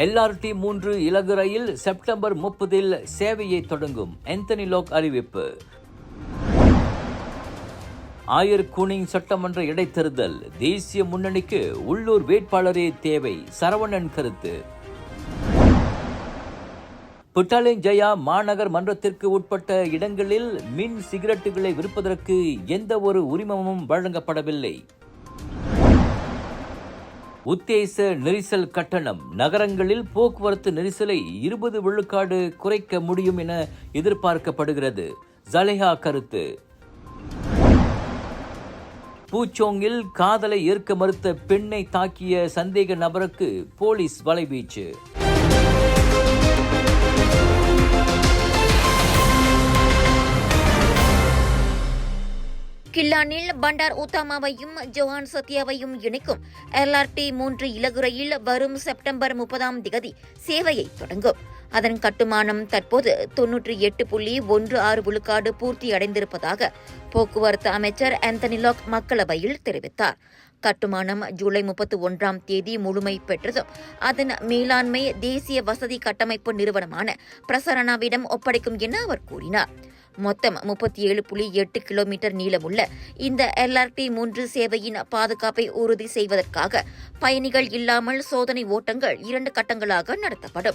LRT மூன்று இலகு ரயில் September முப்பதில் சேவையை தொடங்கும். எந்தனி லோக் அறிவிப்பு. ஆயர் கூனிங் சட்டமன்ற இடைத்தேர்தல். தேசிய முன்னணிக்கு உள்ளூர் வேட்பாளரே தேவை. சரவணன் கருத்து. புட்டாலிங் ஜெயா மாநகர் மன்றத்திற்கு உட்பட்ட இடங்களில் மின் சிகரெட்டுகளை விற்பதற்கு எந்த ஒரு உரிமமும் வழங்கப்படவில்லை. உத்தேச நெரிசல் கட்டணம். நகரங்களில் போக்குவரத்து நெரிசலை இருபது விழுக்காடு குறைக்க முடியும் என எதிர்பார்க்கப்படுகிறது. ஜலேஹா கருத்து. பூச்சோங்கில் காதலை ஏற்க மறுத்த பெண்ணை தாக்கிய சந்தேக நபருக்கு போலீஸ் வலைவீச்சு. கில்லானில் பண்டார் உத்தாமாவையும் ஜோஹான் சத்யாவையும் இணைக்கும் எல்ஆர்டி மூன்று இலகுரையில் வரும் செப்டம்பர் முப்பதாம் திகதி சேவையை தொடங்கும். அதன் கட்டுமானம் தற்போது தொன்னூற்றி எட்டு புள்ளி ஒன்று ஆறு விழுக்காடு பூர்த்தி அடைந்திருப்பதாக போக்குவரத்து அமைச்சர் ஆந்தனி லாக் மக்களவையில் தெரிவித்தார். கட்டுமானம் ஜூலை முப்பத்தி ஒன்றாம் தேதி முழுமை பெற்றதும் அதன் மேலாண்மை தேசிய வசதி கட்டமைப்பு நிறுவனமான பிரசரணாவிடம் ஒப்படைக்கும் என அவர் கூறினார். மொத்தம் முப்பத்தி ஏழு புள்ளி எட்டு கிலோமீட்டர் நீளமுள்ள இந்த எல்ஆர்டி மூன்று சேவையின் பாதுகாப்பை உறுதி செய்வதற்காக பயணிகள் இல்லாமல் சோதனை ஓட்டங்கள் இரண்டு கட்டங்களாக நடத்தப்படும்.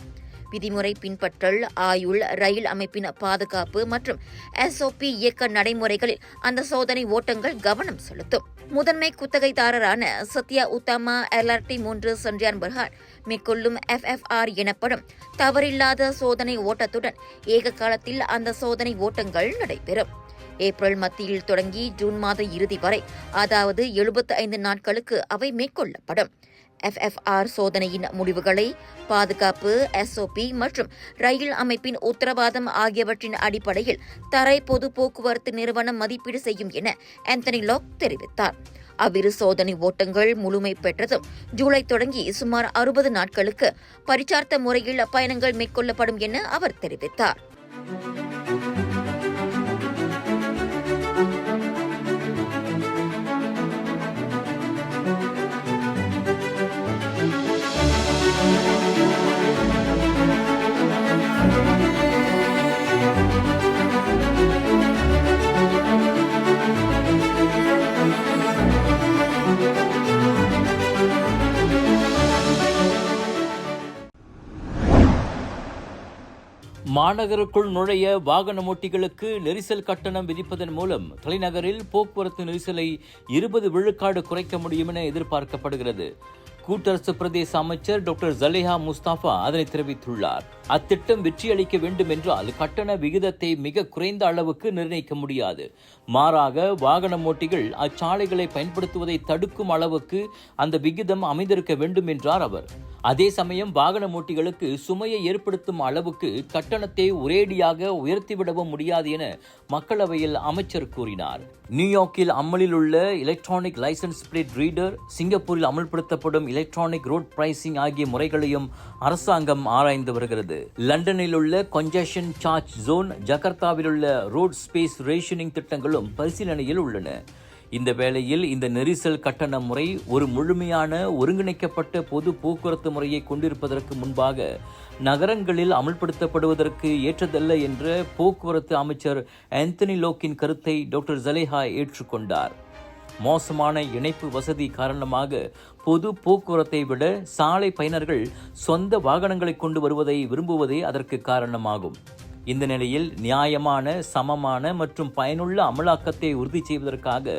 விதிமுறை பின்பற்றல் ஆயுள் ரயில் அமைப்பின் பாதுகாப்பு மற்றும் எஸ்ஓபி இயக்க நடைமுறைகளில் அந்த சோதனை ஓட்டங்கள் கவனம் செலுத்தும். முதன்மை குத்தகைதாரரான சத்யா உத்தமா எல்ஆர்டி மூன்று சன்றியான் பர்ஹான் மேற்கொள்ளும் எஃப்எஃப்ஆர் எனப்படும் தவறில்லாத சோதனை ஓட்டத்துடன் ஏக காலத்தில் அந்த சோதனை ஓட்டங்கள் நடைபெறும். ஏப்ரல் மத்தியில் தொடங்கி ஜூன் மாத இறுதி வரை அதாவது எழுபத்தி ஐந்து நாட்களுக்கு அவை மேற்கொள்ளப்படும். எஃப்எஃப்ஆர் சோதனையின் முடிவுகளை பாதுகாப்பு எஸ்ஓபி மற்றும் ரயில் அமைப்பின் உத்தரவாதம் ஆகியவற்றின் அடிப்படையில் தரை பொது போக்குவரத்து நிறுவனம் மதிப்பீடு செய்யும் என ஆந்தனி லாக் தெரிவித்தார். அவ்விரு சோதனை ஓட்டங்கள் முழுமை பெற்றதும் ஜூலை தொடங்கி சுமார் அறுபது நாட்களுக்கு பரிச்சார்த்த முறையில் பயணங்கள் மேற்கொள்ளப்படும் என அவர் தெரிவித்தார். மாநகருக்குள் நுழைய வாகன ஓட்டிகளுக்கு நெரிசல் கட்டணம் விதிப்பதன் மூலம் தலைநகரில் போக்குவரத்து நெரிசலை இருபது விழுக்காடு குறைக்க முடியும் என எதிர்பார்க்கப்படுகிறது. கூட்டரசு பிரதேச அமைச்சர் டாக்டர் ஜலேஹா முஸ்தாஃபா அதனை தெரிவித்துள்ளார். அத்திட்டம் வெற்றியளிக்க வேண்டும் என்றால் கட்டண விகிதத்தை மிக குறைந்த அளவுக்கு நிர்ணயிக்க முடியாது. மாறாக வாகன ஓட்டிகள் அச்சாலைகளை பயன்படுத்துவதை தடுக்கும் அளவுக்கு அந்த விகிதம் அமைந்திருக்க வேண்டும் என்றார் அவர். அதே சமயம் வாகன ஓட்டிகளுக்கு சுமையை ஏற்படுத்தும் அளவுக்கு கட்டணத்தை ஒரேடியாக உயர்த்திவிடவும் முடியாது என மக்களவையில் அமைச்சர் கூறினார். நியூயார்க்கில் அமலில் உள்ள எலக்ட்ரானிக் லைசன்ஸ் பிளேட் ரீடர் சிங்கப்பூரில் அமல்படுத்தப்படும் எலக்ட்ரானிக் ரோட் பிரைசிங் ஆகிய முறைகளையும் அரசாங்கம் ஆராய்ந்து வருகிறது. லண்டனில் உள்ள கொஞ்சஷன் சார்ஜ் ஜோன் ஜகர்த்தாவில் உள்ள ரோட் ஸ்பேஸ் ரேஷனிங் திட்டங்களும் பரிசீலனையில் உள்ளன. இந்த வேளையில் இந்த நெரிசல் கட்டண முறை ஒரு முழுமையான ஒருங்கிணைக்கப்பட்ட பொது போக்குவரத்து முறையை கொண்டிருப்பதற்கு முன்பாக நகரங்களில் அமல்படுத்தப்படுவதற்கு ஏற்றதல்ல என்ற போக்குவரத்து அமைச்சர் ஆந்தனி லோக்கின் கருத்தை டாக்டர் ஜலேஹா ஏற்றுக்கொண்டார். மோசமான இணைப்பு வசதி காரணமாக பொது போக்குவரத்தை விட சாலை பயனர்கள் சொந்த வாகனங்களை கொண்டு வருவதை விரும்புவதே அதற்கு காரணமாகும். இந்த நிலையில் நியாயமான சமமான மற்றும் பயனுள்ள அமலாக்கத்தை உறுதி செய்வதற்காக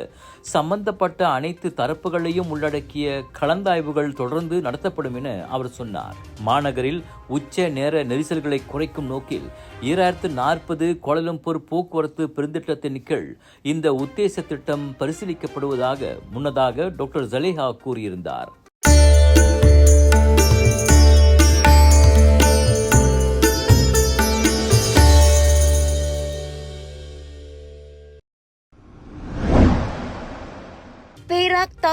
சம்பந்தப்பட்ட அனைத்து தரப்புகளையும் உள்ளடக்கிய கலந்தாய்வுகள் தொடர்ந்து நடத்தப்படும் என அவர் சொன்னார். மாநகரில் உச்ச நேர நெரிசல்களை குறைக்கும் நோக்கில் ஈராயிரத்து நாற்பது கோலலம்பூர் போக்குவரத்து பெருந்திட்டத்தின் கீழ் இந்த உத்தேச திட்டம் பரிசீலிக்கப்படுவதாக முன்னதாக டாக்டர் ஜலேஹா கூறியிருந்தார்.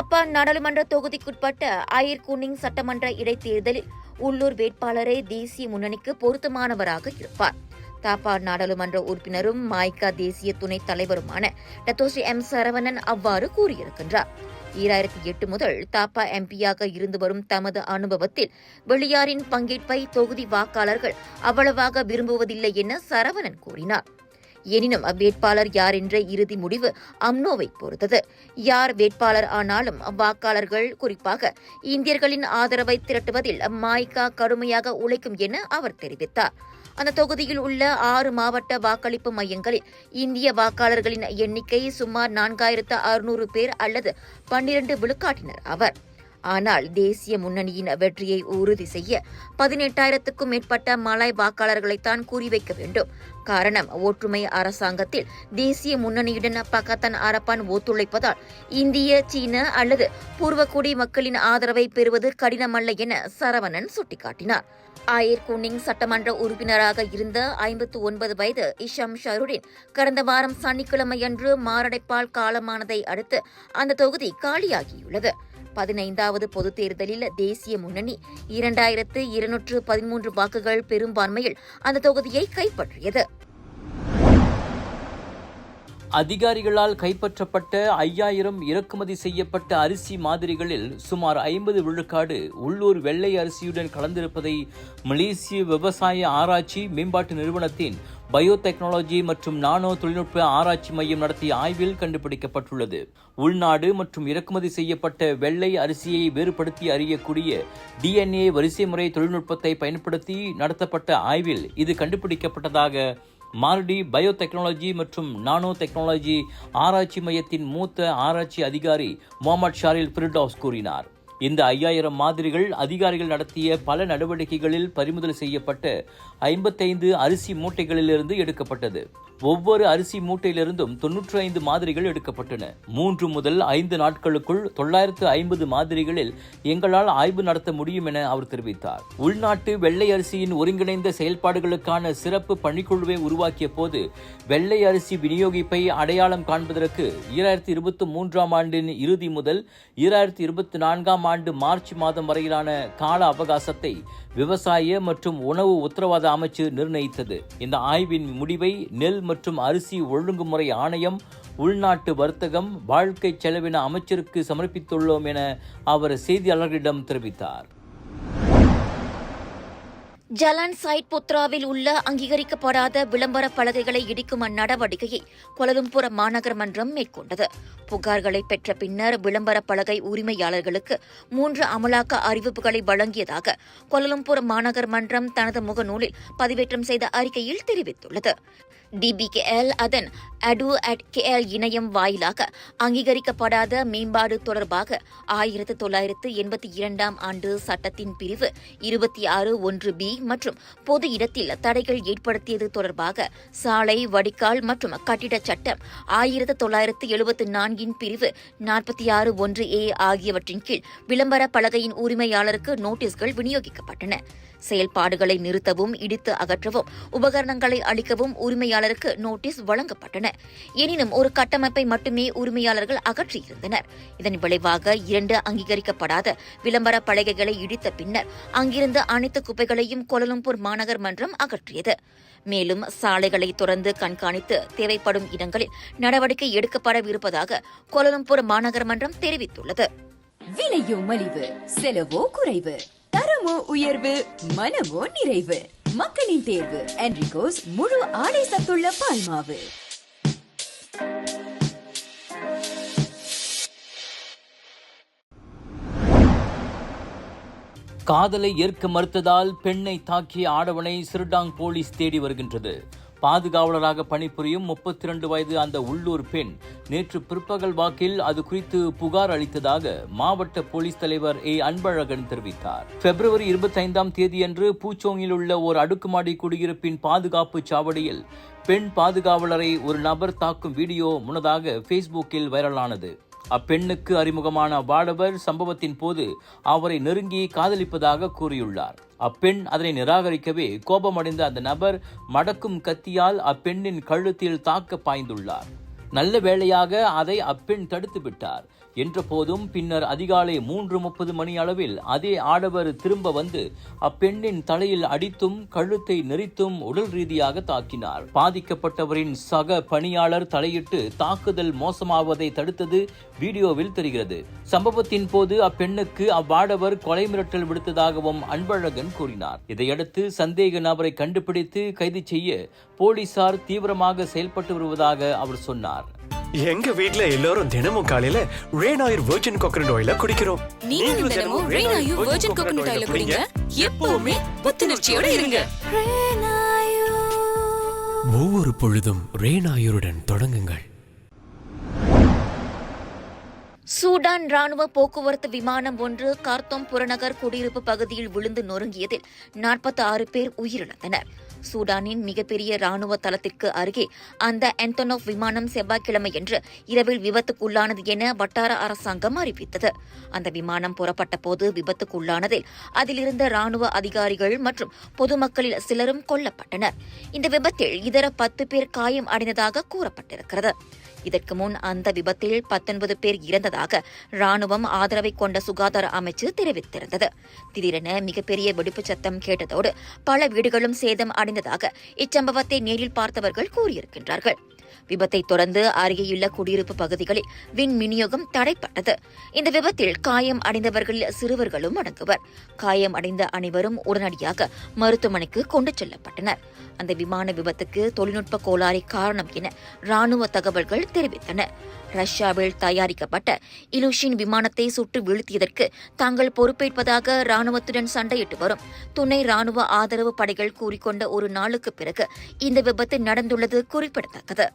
ஜப்பான் தாப்பா நாடாளுமன்ற தொகுதிக்குட்பட்ட அயர் குன்னிங் சட்டமன்ற இடைத்தேர்தலில் உள்ளூர் வேட்பாளரே தேசிய முன்னணிக்கு பொருத்தமானவராக இருப்பார். தாப்பா நாடாளுமன்ற உறுப்பினரும் மாய்கா தேசிய துணைத் தலைவருமான டத்தோஸ்ரீ எம் சரவணன் அவ்வாறு கூறியிருக்கின்றார். ஈராயிரத்தி எட்டு முதல் தாப்பா எம்பியாக இருந்து வரும் தமது அனுபவத்தில் வெளியாரின் பங்கேற்பை தொகுதி வாக்காளர்கள் அவ்வளவாக விரும்புவதில்லை என சரவணன் கூறினார். எனினும் வேட்பாளர் யார் என்ற இறுதி முடிவு அம்னோவை பொறுத்தது. யார் வேட்பாளர் ஆனாலும் வாக்காளர்கள் குறிப்பாக இந்தியர்களின் ஆதரவை திரட்டுவதில் மாய்கா கடுமையாக உழைக்கும் என அவர் தெரிவித்தார். அந்த தொகுதியில் உள்ள ஆறு மாவட்ட வாக்களிப்பு மையங்களில் இந்திய வாக்காளர்களின் எண்ணிக்கை சுமார் நான்காயிரத்து அறுநூறு பேர் அல்லது பன்னிரண்டு விழுக்காட்டினர் அவர். ஆனால் தேசிய முன்னணியின் வெற்றியை உறுதி செய்ய பதினெட்டாயிரத்துக்கும் மேற்பட்ட மலாய் வாக்காளர்களைத்தான் குறிவைக்க வேண்டும். காரணம். ஒற்றுமை அரசாங்கத்தில் தேசிய முன்னணியுடன் பக்கத்தன் அரப்பான் ஒத்துழைப்பதால் இந்திய சீன அல்லது பூர்வக்குடி மக்களின் ஆதரவை பெறுவது கடினமல்ல என சரவணன் சுட்டிக்காட்டினார். ஆயர் குனிங் சட்டமன்ற உறுப்பினராக இருந்த ஐம்பத்து ஒன்பது வயது இஷாம் ஷருடின் கடந்த வாரம் சனிக்கிழமையன்று மாரடைப்பால் காலமானதை அடுத்து அந்த தொகுதி காலியாகியுள்ளது. பதினைந்தாவது பொதுத் தேர்தலில் தேசிய முன்னணி இரண்டாயிரத்து இருநூற்று பதிமூன்று வாக்குகள் பெரும்பான்மையில் அந்த தொகுதியை கைப்பற்றியது. அதிகாரிகளால் கைப்பற்றப்பட்ட ஐயாயிரம் இறக்குமதி செய்யப்பட்ட அரிசி மாதிரிகளில் சுமார் ஐம்பது விழுக்காடு உள்ளூர் வெள்ளை அரிசியுடன் கலந்திருப்பதை மலேசிய விவசாய ஆராய்ச்சி மேம்பாட்டு நிறுவனத்தின் பயோடெக்னாலஜி மற்றும் நானோ தொழில்நுட்ப ஆராய்ச்சி மையம் நடத்திய ஆய்வில் கண்டுபிடிக்கப்பட்டுள்ளது. உள்நாடு மற்றும் இறக்குமதி செய்யப்பட்ட வெள்ளை அரிசியை வேறுபடுத்தி அறியக்கூடிய டிஎன்ஏ வரிசைமுறை தொழில்நுட்பத்தை பயன்படுத்தி நடத்தப்பட்ட ஆய்வில் இது கண்டுபிடிக்கப்பட்டதாக மார்டி பயோடெக்னாலஜி மற்றும் நானோ டெக்னாலஜி ஆராய்ச்சி மையத்தின் மூத்த ஆராய்ச்சி அதிகாரி முகமது ஷாரில் பிரிடாஸ் கூறினார். இந்த ஐயாயிரம் மாதிரிகள் அதிகாரிகள் நடத்திய பல நடவடிக்கைகளில் பறிமுதல் செய்யப்பட்ட ஐம்பத்தைந்து அரிசி மூட்டைகளிலிருந்து எடுக்கப்பட்டது. ஒவ்வொரு அரிசி மூட்டையிலிருந்தும் தொன்னூற்றி ஐந்து மாதிரிகள் எடுக்கப்பட்டன. மூன்று முதல் ஐந்து நாட்களுக்குள் தொள்ளாயிரத்து ஐம்பது மாதிரிகளில் எங்களால் ஆய்வு நடத்த முடியும் என அவர் தெரிவித்தார். உள்நாட்டு வெள்ளை அரிசியின் ஒருங்கிணைந்த செயல்பாடுகளுக்கான சிறப்பு பணிக்குழுவை உருவாக்கிய போது வெள்ளை அரிசி விநியோகிப்பை அடையாளம் காண்பதற்கு ஈராயிரத்தி இருபத்தி மூன்றாம் ஆண்டின் இறுதி முதல் ஈராயிரத்தி இருபத்தி நான்காம் ஆண்டு மார்ச் மாதம் வரையிலான கால அவகாசத்தை விவசாய மற்றும் உணவு உத்தரவாத அமைச்சு நிர்ணயித்தது. இந்த ஆய்வின் முடிவை நெல் மற்றும் அரிசி ஒழுங்குமுறை ஆணையம் உள்நாட்டு வர்த்தகம் வாழ்க்கை செலவின அமைச்சருக்கு சமர்ப்பித்துள்ளோம் என அவர் செய்தியாளர்களிடம் தெரிவித்தார். ஜலான் சைட் புத்ராவில் உள்ள அங்கீகரிக்கப்படாத விளம்பர பலகைகளை இடிக்கும் அந்நடவடிக்கையை கொலதும்புர மாநகர மன்றம் மேற்கொண்டது. புகார்களை பெற்ற பின்னர் விளம்பர பலகை உரிமையாளர்களுக்கு மூன்று அமலாக்க அறிவிப்புகளை வழங்கியதாக கொலலும்புர மாநகர் மன்றம் தனது முகநூலில் பதிவேற்றம் செய்த அறிக்கையில் தெரிவித்துள்ளது. டிபிகேஎல் அதன் அடு அட் கேஎல் இணையம் வாயிலாக அங்கீகரிக்கப்படாத மேம்பாடு தொடர்பாக ஆயிரத்து தொள்ளாயிரத்து எண்பத்தி இரண்டாம் ஆண்டு சட்டத்தின் பிரிவு இருபத்தி ஆறு ஒன்று பி மற்றும் பொது இடத்தில் தடைகள் ஏற்படுத்தியது தொடர்பாக சாலை வடிகால் மற்றும் கட்டிடச் சட்டம் ஆயிரத்து தொள்ளாயிரத்து எழுபத்து நான்கின் பிரிவு நாற்பத்தி ஆறு ஒன்று ஏ ஆகியவற்றின் கீழ் விளம்பர பலகையின் உரிமையாளருக்கு நோட்டீஸ்கள் விநியோகிக்கப்பட்டன. செயல்பாடுகளை நிறுத்தவும் இடித்து அகற்றவும் உபகரணங்களை அளிக்கவும் உரிமையாளருக்கு நோட்டீஸ் வழங்கப்பட்டன. எனினும் ஒரு கட்டமைப்பை மட்டுமே உரிமையாளர்கள் அகற்றியிருந்தனர். இதன் விளைவாக இரண்டு அங்கீகரிக்கப்படாத விளம்பர பலகைகளை இடித்த பின்னர் அங்கிருந்த அனைத்து குப்பைகளையும் கோலலம்பூர் மாநகர் மன்றம் அகற்றியது. மேலும் சாலைகளை தொடர்ந்து கண்காணித்து தேவைப்படும் இடங்களில் நடவடிக்கை எடுக்கப்படவிருப்பதாக கோலலம்பூர் மாநகர் மன்றம் தெரிவித்துள்ளது. விலையோ மலிவு செலவோ குறைவு. தரமோ உயர்வு மனமோ நிறைவு. மக்களின் தேர்வு என்ரிகோஸ் முழு ஆடை சத்துள்ள பால்மாவு. காதலை ஏற்க மறுத்ததால் பெண்ணை தாக்கிய ஆடவனை சிறுடாங் போலீஸ் தேடி வருகின்றது. பாதுகாவலராக பணிபுரியும் முப்பத்தி இரண்டு வயது அந்த உள்ளூர் பெண் நேற்று பிற்பகல் வாக்கில் அது குறித்து புகார் அளித்ததாக மாவட்ட போலீஸ் தலைவர் ஏ அன்பழகன் தெரிவித்தார். பிப்ரவரி இருபத்தி ஐந்தாம் தேதியன்று பூச்சோங்கில் உள்ள ஒரு அடுக்குமாடி குடியிருப்பின் பாதுகாப்பு சாவடியில் பெண் பாதுகாவலரை ஒரு நபர் தாக்கும் வீடியோ முன்னதாக ஃபேஸ்புக்கில் வைரலானது. அப்பெண்ணுக்கு அறிமுகமான வாடவர் சம்பவத்தின் போது அவரை நெருங்கி காதலிப்பதாக கூறியுள்ளார். அப்பெண் அதனை நிராகரிக்கவே கோபமடைந்த அந்த நபர் மடக்கும் கத்தியால் அப்பெண்ணின் கழுத்தில் தாக்க பாய்ந்துள்ளார். நல்ல வேளையாக அதை அப்பெண் தடுத்து விட்டார் என்றபோதும் பின்னர் அதிகாலை மூன்று முப்பது மணி அளவில் அதே ஆடவர் திரும்ப வந்து அப்பெண்ணின் தலையில் அடித்தும் கழுத்தை நெரித்தும் உடல் ரீதியாக தாக்கினார். பாதிக்கப்பட்டவரின் சக பணியாளர் தலையிட்டு தாக்குதல் மோசமாவதை தடுத்தது வீடியோவில் தெரிகிறது. சம்பவத்தின் போது அப்பெண்ணுக்கு அவ்வாடவர் கொலை மிரட்டல் விடுத்ததாகவும் அன்பழகன் கூறினார். இதையடுத்து சந்தேக நபரை கண்டுபிடித்து கைது செய்ய போலீசார் தீவிரமாக செயல்பட்டு வருவதாக அவர் சொன்னார். எங்க வீட்ல எல்லாரும் தினமும் காலையில ரேன் ஆயில் வெர்ஜின் கோகனட் ஆயில குடிக்கிறோம். நீங்களும் தினமும் ரெய்னாயு வெர்ஜின் கோகனட் ஆயில குடிங்க. எப்பவுமே புத்துணர்ச்சியோட இருங்க. ஒவ்வொரு பொழுதும் ரேனாயுருடன் தொடங்குங்கள். சூடான் ராணுவ போக்குவரத்து விமானம் ஒன்று கார்த்தோம் புறநகர் குடியிருப்பு பகுதியில் விழுந்து நொறுங்கியதில் நாற்பத்தி ஆறு பேர் உயிரிழந்தனர். சூடானின் மிகப்பெரிய ராணுவ தளத்திற்கு அருகே அந்த என்டனோவ் விமானம் செவ்வாய்க்கிழமையன்று இரவில் விபத்துக்குள்ளானது என வட்டார அரசாங்கம் அறிவித்தது. அந்த விமானம் புறப்பட்ட போது விபத்துக்குள்ளானதில் அதிலிருந்த ராணுவ அதிகாரிகள் மற்றும் பொதுமக்களில் சிலரும் கொல்லப்பட்டனர். இந்த விபத்தில் இதர பத்து பேர் காயம் அடைந்ததாக கூறப்பட்டிருக்கிறது. இதற்கு முன் அந்த விபத்தில் பத்தொன்பது பேர் இறந்ததாக ராணுவம் ஆதரவை கொண்ட சுகாதார அமைச்சு தெரிவித்திருந்தது. திடீரென மிகப்பெரிய வெடிப்புச் சத்தம் கேட்டதோடு பல வீடுகளும் சேதம் அடைந்ததாக இச்சம்பவத்தை நேரில் பார்த்தவர்கள் கூறியிருக்கின்றார்கள். விபத்தை தொடர்ந்து அருகேயுள்ள குடியிருப்பு பகுதிகளில் விண் விநியோகம் தடைப்பட்டது. இந்த விபத்தில் காயம் அடைந்தவர்களில் சிறுவர்களும் அடங்குவர். காயம் அடைந்த அனைவரும் உடனடியாக மருத்துவமனைக்கு கொண்டு செல்லப்பட்டனர். அந்த விமான விபத்துக்கு தொழில்நுட்ப கோளாறு காரணம் என ராணுவ தகவல்கள் தெரிவித்தன. ரஷ்யாவில் தயாரிக்கப்பட்ட இலுஷின் விமானத்தை சுட்டு வீழ்த்தியதற்கு தாங்கள் பொறுப்பேற்பதாக ராணுவத்துடன் சண்டையிட்டு வரும். துணை ராணுவ ஆதரவு படைகள் கூறிக்கொண்ட ஒரு நாளுக்கு பிறகு இந்த விபத்து நடந்துள்ளது குறிப்பிடத்தக்கது.